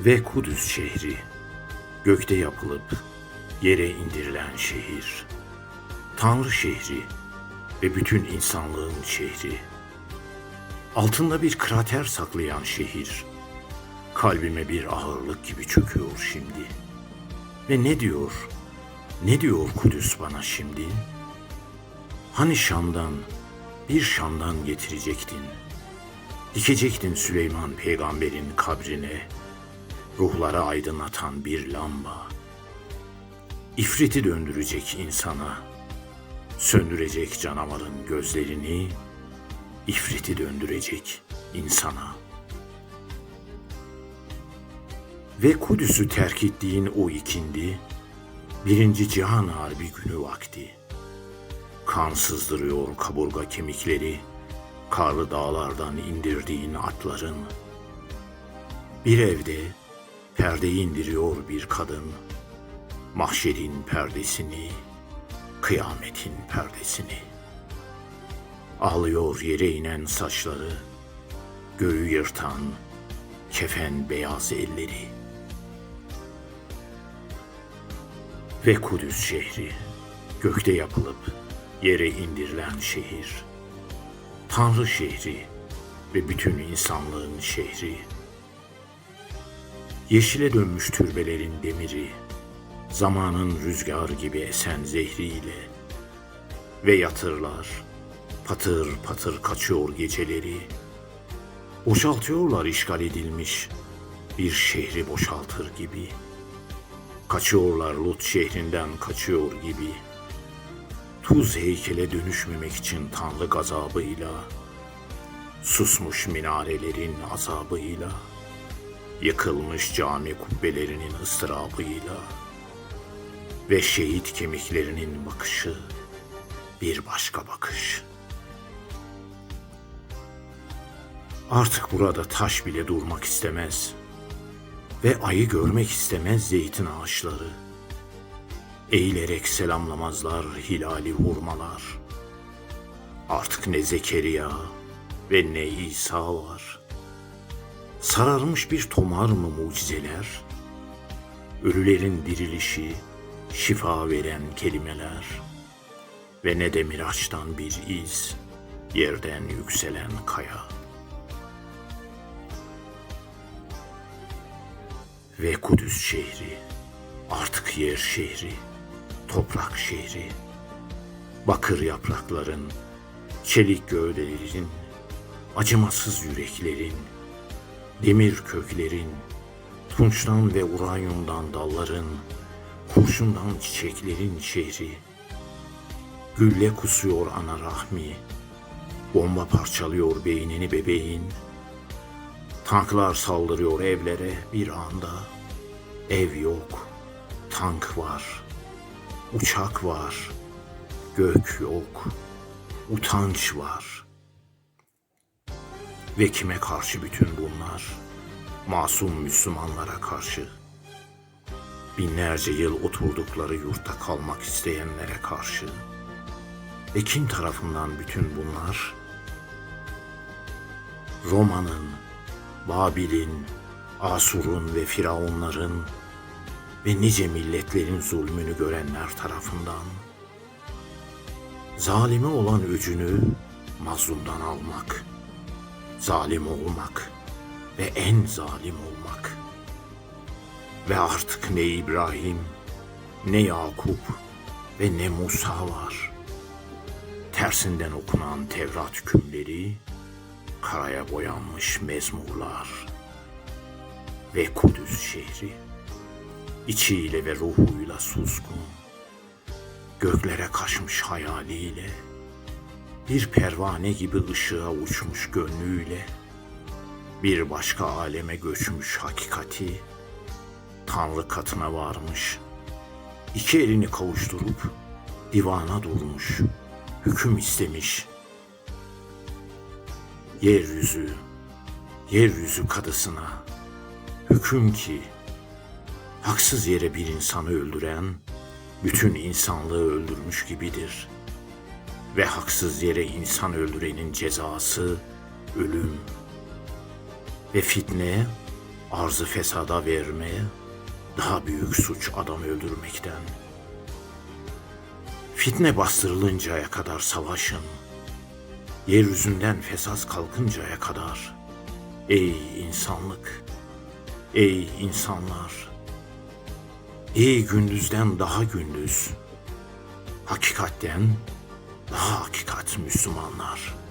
Ve Kudüs şehri, gökte yapılıp yere indirilen şehir, Tanrı şehri ve bütün insanlığın şehri, altında bir krater saklayan şehir, kalbime bir ağırlık gibi çöküyor şimdi. Ve ne diyor, ne diyor Kudüs bana şimdi? Hani Şam'dan, bir Şam'dan getirecektin, dikecektin Süleyman peygamberin kabrine, ruhları aydınlatan bir lamba. İfriti döndürecek insana, söndürecek canavarın gözlerini, ifriti döndürecek insana. Ve Kudüs'ü terk ettiğin o ikindi, birinci cihan harbi günü vakti. Kan sızdırıyor kaburga kemikleri, karlı dağlardan indirdiğin atların. Bir evde perdeyi indiriyor bir kadın, mahşerin perdesini, kıyametin perdesini. Ağlıyor yere inen saçları, göğü yırtan kefen beyaz elleri. Ve Kudüs şehri, gökte yapılıp yere indirilen şehir. Tanrı şehri ve bütün insanlığın şehri. Yeşile dönmüş türbelerin demiri, zamanın rüzgar gibi esen zehriyle ve yatırlar patır patır kaçıyor geceleri. Boşaltıyorlar işgal edilmiş bir şehri boşaltır gibi. Kaçıyorlar Lut şehrinden kaçıyor gibi. Tuz heykele dönüşmemek için Tanrı gazabıyla, susmuş minarelerin azabıyla, yıkılmış cami kubbelerinin ıstırabıyla ve şehit kemiklerinin bakışı bir başka bakış. Artık burada taş bile durmak istemez ve ayı görmek istemez zeytin ağaçları. Eğilerek selamlamazlar hilali hurmalar. Artık ne Zekeriya ve ne İsa var. Sararmış bir tomar mı mucizeler? Ölülerin dirilişi, şifa veren kelimeler ve ne de miraçtan bir iz, yerden yükselen kaya. Ve Kudüs şehri, artık yer şehri, toprak şehri, bakır yaprakların, çelik gövdelerin, acımasız yüreklerin, demir köklerin, tunçtan ve uranyumdan dalların, kurşundan çiçeklerin şehri, gülle kusuyor ana rahmi, bomba parçalıyor beynini bebeğin, tanklar saldırıyor evlere bir anda, ev yok, tank var, uçak var, gök yok, utanç var. Ve kime karşı bütün bunlar? Masum Müslümanlara karşı. Binlerce yıl oturdukları yurtta kalmak isteyenlere karşı. Ve kim tarafından bütün bunlar? Roma'nın, Babil'in, Asur'un ve Firavunların ve nice milletlerin zulmünü görenler tarafından. Zalime olan öcünü mazlumdan almak, zalim olmak ve en zalim olmak. Ve artık ne İbrahim, ne Yakup ve ne Musa var. Tersinden okunan Tevrat hükümleri, karaya boyanmış mezmurlar ve Kudüs şehri içiyle ve ruhuyla suskun, göklere kaçmış hayaliyle, bir pervane gibi ışığa uçmuş gönlüyle, bir başka aleme göçmüş hakikati, Tanrı katına varmış, iki elini kavuşturup divana durmuş, hüküm istemiş. Yeryüzü, yeryüzü kadısına, hüküm ki, haksız yere bir insanı öldüren, bütün insanlığı öldürmüş gibidir. Ve haksız yere insan öldürenin cezası ölüm. Ve fitne arzı fesada vermeye daha büyük suç adam öldürmekten. Fitne bastırılıncaya kadar savaşın. Yeryüzünden fesat kalkıncaya kadar. Ey insanlık! Ey insanlar! Ey gündüzden daha gündüz! Hakikatten hakikat Müslümanlar.''